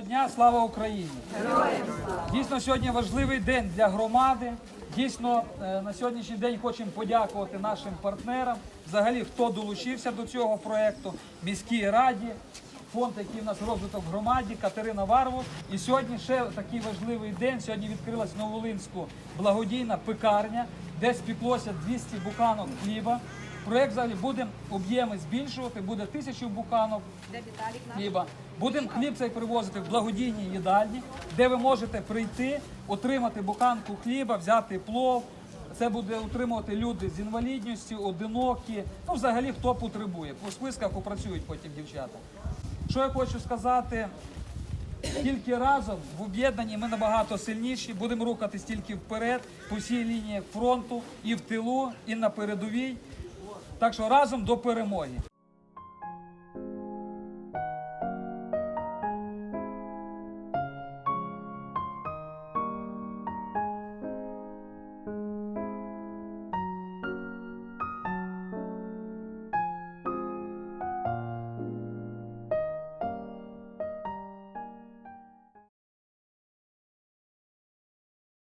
дня. Слава Україні! Дійсно, сьогодні важливий день для громади. Дійсно, е, на сьогоднішній день хочемо подякувати нашим партнерам, взагалі, хто долучився до цього проєкту, міській раді, фонд, який в нас розвиток в громаді, Катерина Варву. І сьогодні ще такий важливий день. Сьогодні відкрилась Новолинську благодійна пекарня, де спіклося 200 буканок хліба. Проєкт взагалі буде об'єми збільшувати, буде тисячу буканок хліба. Будемо хліб цей привозити в благодійні їдальні, де ви можете прийти, отримати буханку хліба, взяти плов. Це буде утримувати люди з інвалідністю, одинокі, ну взагалі хто потребує. По списках опрацюють потім дівчата. Що я хочу сказати? Тільки разом в об'єднанні ми набагато сильніші, будемо рухатись тільки вперед по всій лінії фронту і в тилу, і на передовій. Так що разом до перемоги.